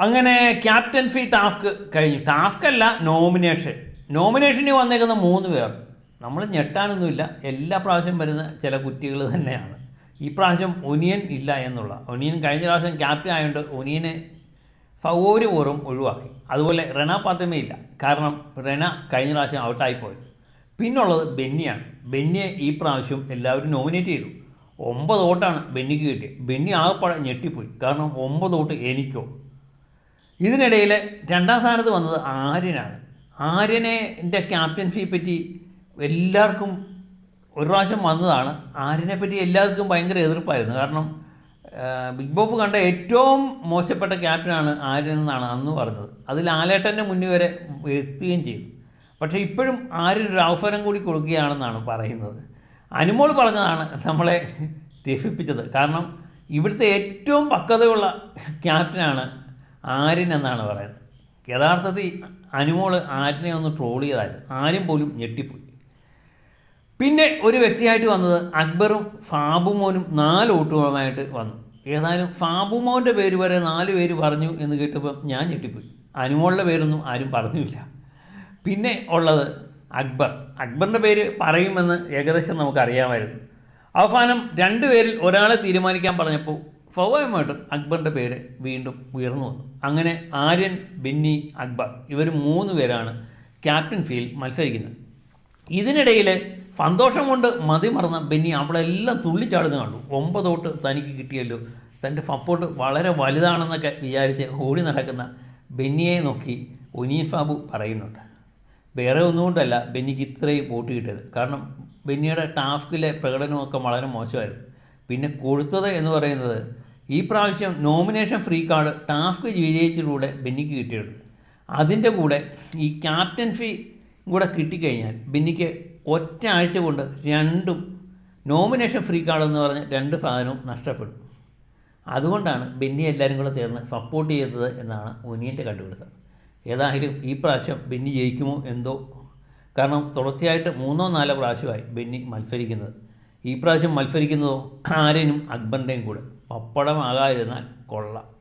അങ്ങനെ captaincy task കഴിഞ്ഞു. Task അല്ല നോമിനേഷൻ. നോമിനേഷന് വന്നേക്കുന്ന മൂന്ന് പേർ. നമ്മൾ ഞെട്ടാനൊന്നുമില്ല. എല്ലാ പ്രാവശ്യം വരുന്ന ചില കുറ്റികൾ തന്നെയാണ്. ഈ പ്രാവശ്യം ഒനിയൻ ഇല്ല എന്നുള്ള. ഒനിയൻ കഴിഞ്ഞ പ്രാവശ്യം ക്യാപ്റ്റൻ ആയതുകൊണ്ട് ഒനിയനെ സൗകര്യപൂർവം ഒഴിവാക്കി. അതുപോലെ റെന പാത്തമയില്ല കാരണം റെന കഴിഞ്ഞ പ്രാവശ്യം ഔട്ടായിപ്പോയി. പിന്നുള്ളത് ബെന്നിയാണ്. ബെന്നിയെ ഈ പ്രാവശ്യം എല്ലാവരും നോമിനേറ്റ് ചെയ്തു. ഒമ്പത് വോട്ടാണ് ബെന്നിക്ക് കിട്ടിയത്. ബെന്നി ആകെപ്പാടെ ഞെട്ടിപ്പോയി. കാരണം ഒമ്പത് വോട്ട് എനിക്കോ? ഇതിനിടയിൽ രണ്ടാം സ്ഥാനത്ത് വന്നത് ആര്യനാണ്. ആര്യനെ എന്റെ ക്യാപ്റ്റൻസിയെ പറ്റി എല്ലാവർക്കും ഒരു പ്രാവശ്യം വന്നതാണ്. ആര്യനെ പറ്റി എല്ലാവർക്കും ഭയങ്കര എതിർപ്പായിരുന്നു. കാരണം ബിഗ് ബോസ് കണ്ട ഏറ്റവും മോശപ്പെട്ട ക്യാപ്റ്റനാണ് ആര്യൻ എന്നാണ് അന്ന് പറഞ്ഞത്. അത് ലാലേട്ടന്റെ മുന്നിൽ വരെ എത്തുകയും ചെയ്തു. പക്ഷേ ഇപ്പോഴും ആര്യൻ ഒരു അവസരം കൂടി കൊടുക്കുകയാണെന്നാണ് പറയുന്നത്. അനുമോൾ പറഞ്ഞതാണ് നമ്മളെ രസിപ്പിച്ചത് കാരണം ഇവിടുത്തെ ഏറ്റവും പക്വതയുള്ള ക്യാപ്റ്റനാണ് ആര്യൻ എന്നാണ് പറയുന്നത്. യഥാർത്ഥത്തിൽ അനുമോൾ ആര്യനെ ഒന്ന് ട്രോൾ ചെയ്തായിരുന്നു. ആരും പോലും ഞെട്ടിപ്പോയി. പിന്നെ ഒരു വ്യക്തിയായിട്ട് വന്നത് അക്ബറും ഫാബുമോനും നാല് വോട്ടുകളുമായിട്ട് വന്നു. ഏതായാലും ഫാബുമോന്റെ പേര് വരെ നാല് പേര് പറഞ്ഞു എന്ന് കേട്ടപ്പോൾ ഞാൻ ഞെട്ടിപ്പോയി. അനുമോളുടെ പേരൊന്നും ആരും പറഞ്ഞില്ല. പിന്നെ ഉള്ളത് അക്ബർ. അക്ബറിന്റെ പേര് പറയുമെന്ന് ഏകദേശം നമുക്കറിയാമായിരുന്നു. അവസാനം രണ്ടുപേരിൽ ഒരാളെ തീരുമാനിക്കാൻ പറഞ്ഞപ്പോൾ സ്വാഭാവികമായിട്ടും അക്ബറിന്റെ പേര് വീണ്ടും ഉയർന്നു വന്നു. അങ്ങനെ ആര്യൻ ബിന്നി അക്ബർ ഇവർ മൂന്ന് പേരാണ് ക്യാപ്റ്റൻ ഫീൽ മത്സരിക്കുന്നത്. ഇതിനിടയിൽ സന്തോഷം കൊണ്ട് മതിമറന്ന ബെന്നി അവളെല്ലാം തുള്ളിച്ചാടുന്ന കണ്ടു. ഒമ്പതോട്ട് തനിക്ക് കിട്ടിയല്ലോ. തന്റെ സപ്പോർട്ട് വളരെ വലുതാണെന്നൊക്കെ വിചാരിച്ച് ഓടി നടക്കുന്ന ബെന്നിയെ നോക്കി ഒനിയൻ സാബു പറയുന്നുണ്ട്. വേറെ ഒന്നുകൊണ്ടല്ല ബെന്നിക്ക് ഇത്രയും വോട്ട് കിട്ടിയത്. കാരണം ബെന്നിയുടെ ടാസ്കിലെ പ്രകടനമൊക്കെ വളരെ മോശമായിരുന്നു. പിന്നെ കൊഴുത്തത് എന്ന് പറയുന്നത് ഈ പ്രാവശ്യം നോമിനേഷൻ ഫ്രീ കാർഡ് ടാസ്ക് വിജയിച്ചതിലൂടെ ബെന്നിക്ക് കിട്ടിയിട്ടുണ്ട്. അതിന്റെ കൂടെ ഈ ക്യാപ്റ്റൻ ഫീ കൂടെ കിട്ടിക്കഴിഞ്ഞാൽ ബെന്നിക്ക് ഒറ്റ ആഴ്ച കൊണ്ട് രണ്ടും നോമിനേഷൻ ഫ്രീ കാർഡ് എന്ന് പറഞ്ഞ് രണ്ട് സാധനവും നഷ്ടപ്പെടും. അതുകൊണ്ടാണ് ബെന്നി എല്ലാവരും കൂടെ ചേർന്ന് സപ്പോർട്ട് ചെയ്തത് എന്നാണ് ഒനിയന്റെ കണ്ടുപിടുത്തം. ഏതായാലും ഈ പ്രാവശ്യം ബെന്നി ജയിക്കുമോ എന്തോ? കാരണം തുടർച്ചയായിട്ട് മൂന്നോ നാലോ പ്രാവശ്യമായി ബെന്നി മത്സരിക്കുന്നത്. ഈ പ്രാവശ്യം മത്സരിക്കുന്നതോ ആര്യനും അക്ബറിന്റെയും കൂടെ. പപ്പടമാകാതിരുന്നാൽ കൊള്ളാം.